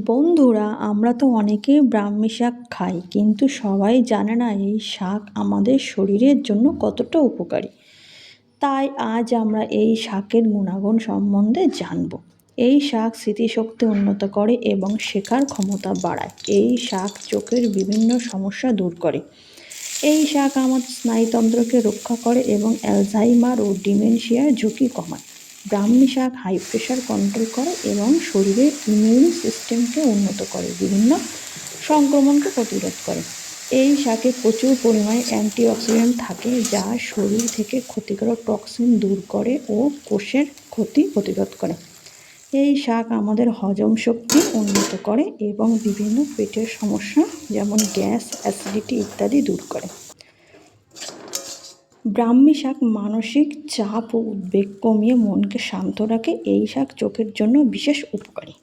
বন্ধুরা, আমরা তো অনেকেই ব্রাহ্মী শাক খাই, কিন্তু সবাই জানে না এই শাক আমাদের শরীরের জন্য কতটা উপকারী। তাই আজ আমরা এই শাকের গুণাগুণ সম্বন্ধে জানব। এই শাক স্মৃতিশক্তি উন্নত করে এবং শেখার ক্ষমতা বাড়ায়। এই শাক চোখের বিভিন্ন সমস্যা দূর করে। এই শাক আমাদের স্নায়ুতন্ত্রকে রক্ষা করে এবং অ্যালজাইমার ও ডিমেনশিয়ার ঝুঁকি কমায়। ব্রাহ্মী শাক হাই প্রেশার কন্ট্রোল করে এবং শরীরের ইমিউন সিস্টেমকে উন্নত করে, বিভিন্ন সংক্রমণকে প্রতিরোধ করে। এই শাকে প্রচুর পরিমাণে অ্যান্টিঅক্সিডেন্ট থাকে যা শরীর থেকে ক্ষতিকারক টক্সিন দূর করে ও কোষের ক্ষতি প্রতিরোধ করে। এই শাক আমাদের হজম শক্তি উন্নত করে এবং বিভিন্ন পেটের সমস্যা, যেমন গ্যাস অ্যাসিডিটি ইত্যাদি দূর করে। ব্রাহ্মী শাক মানসিক চাপ ও উদ্বেগ কমিয়ে মনকে শান্ত রাখে, এই শাক চোখের জন্য বিশেষ উপকারী।